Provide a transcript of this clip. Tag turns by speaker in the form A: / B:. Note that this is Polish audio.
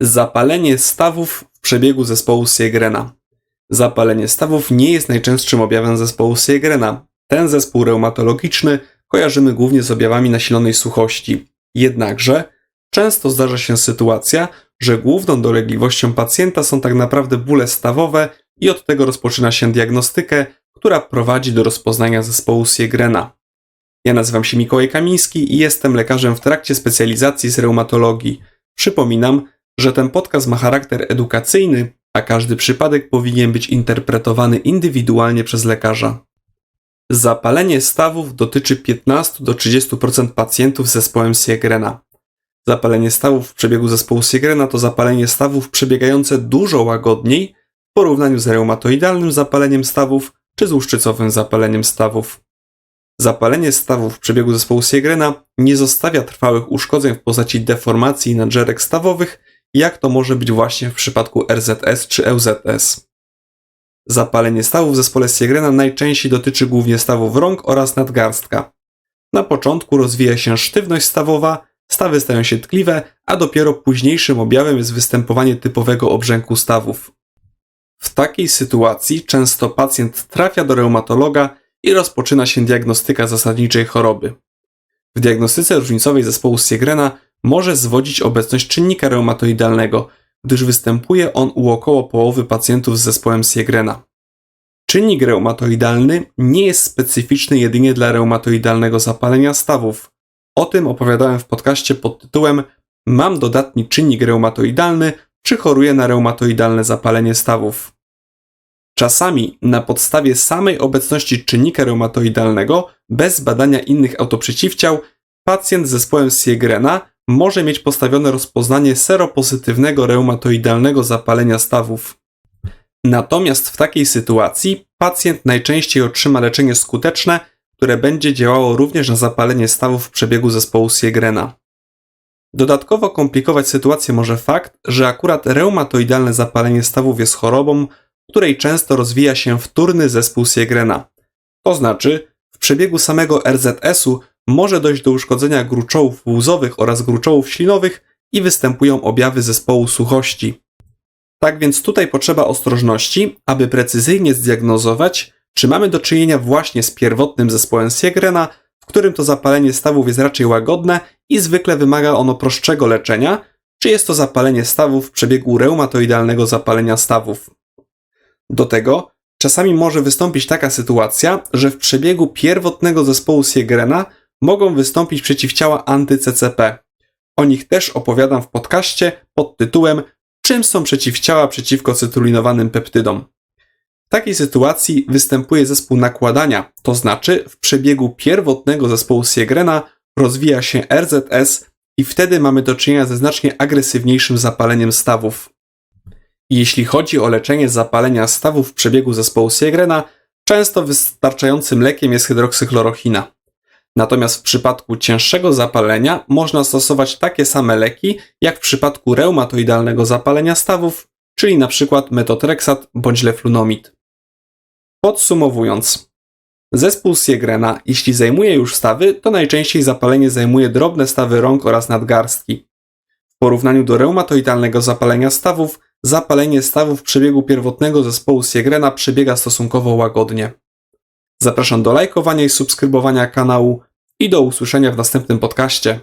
A: Zapalenie stawów w przebiegu zespołu Siegrena. Zapalenie stawów nie jest najczęstszym objawem zespołu Siegrena. Ten zespół reumatologiczny kojarzymy głównie z objawami nasilonej suchości. Jednakże często zdarza się sytuacja, że główną dolegliwością pacjenta są tak naprawdę bóle stawowe i od tego rozpoczyna się diagnostykę, która prowadzi do rozpoznania zespołu Siegrena. Ja nazywam się Mikołaj Kamiński i jestem lekarzem w trakcie specjalizacji z reumatologii. Przypominam, że ten podcast ma charakter edukacyjny, a każdy przypadek powinien być interpretowany indywidualnie przez lekarza. Zapalenie stawów dotyczy 15 do 30% pacjentów z zespołem Siegrena. Zapalenie stawów w przebiegu zespołu Siegrena to zapalenie stawów przebiegające dużo łagodniej w porównaniu z reumatoidalnym zapaleniem stawów czy z łuszczycowym zapaleniem stawów. Zapalenie stawów w przebiegu zespołu Siegrena nie zostawia trwałych uszkodzeń w postaci deformacji nadżerek stawowych, jak to może być właśnie w przypadku RZS czy LZS. Zapalenie stawów w zespole Siegrena najczęściej dotyczy głównie stawów rąk oraz nadgarstka. Na początku rozwija się sztywność stawowa, stawy stają się tkliwe, a dopiero późniejszym objawem jest występowanie typowego obrzęku stawów. W takiej sytuacji często pacjent trafia do reumatologa i rozpoczyna się diagnostyka zasadniczej choroby. W diagnostyce różnicowej zespołu Siegrena może zwodzić obecność czynnika reumatoidalnego, gdyż występuje on u około połowy pacjentów z zespołem Siegrena. Czynnik reumatoidalny nie jest specyficzny jedynie dla reumatoidalnego zapalenia stawów. O tym opowiadałem w podcaście pod tytułem Mam dodatni czynnik reumatoidalny, czy choruję na reumatoidalne zapalenie stawów. Czasami na podstawie samej obecności czynnika reumatoidalnego, bez badania innych autoprzeciwciał, pacjent z zespołem Siegrena może mieć postawione rozpoznanie seropozytywnego reumatoidalnego zapalenia stawów. Natomiast w takiej sytuacji pacjent najczęściej otrzyma leczenie skuteczne, które będzie działało również na zapalenie stawów w przebiegu zespołu Siegrena. Dodatkowo komplikować sytuację może fakt, że akurat reumatoidalne zapalenie stawów jest chorobą, której często rozwija się wtórny zespół Siegrena. To znaczy, w przebiegu samego RZS-u może dojść do uszkodzenia gruczołów łzowych oraz gruczołów ślinowych i występują objawy zespołu suchości. Tak więc tutaj potrzeba ostrożności, aby precyzyjnie zdiagnozować, czy mamy do czynienia właśnie z pierwotnym zespołem Siegrena, w którym to zapalenie stawów jest raczej łagodne i zwykle wymaga ono prostszego leczenia, czy jest to zapalenie stawów w przebiegu reumatoidalnego zapalenia stawów. Do tego czasami może wystąpić taka sytuacja, że w przebiegu pierwotnego zespołu Siegrena mogą wystąpić przeciwciała anty-CCP. O nich też opowiadam w podcaście pod tytułem Czym są przeciwciała przeciwko cytrulinowanym peptydom? W takiej sytuacji występuje zespół nakładania, to znaczy w przebiegu pierwotnego zespołu Siegrena rozwija się RZS i wtedy mamy do czynienia ze znacznie agresywniejszym zapaleniem stawów. Jeśli chodzi o leczenie zapalenia stawów w przebiegu zespołu Siegrena, często wystarczającym lekiem jest hydroksyklorochina. Natomiast w przypadku cięższego zapalenia można stosować takie same leki jak w przypadku reumatoidalnego zapalenia stawów, czyli np. metotreksat bądź leflunomid. Podsumowując, zespół Siegrena, jeśli zajmuje już stawy, to najczęściej zapalenie zajmuje drobne stawy rąk oraz nadgarstki. W porównaniu do reumatoidalnego zapalenia stawów, zapalenie stawów w przebiegu pierwotnego zespołu Siegrena przebiega stosunkowo łagodnie. Zapraszam do lajkowania i subskrybowania kanału i do usłyszenia w następnym podcaście.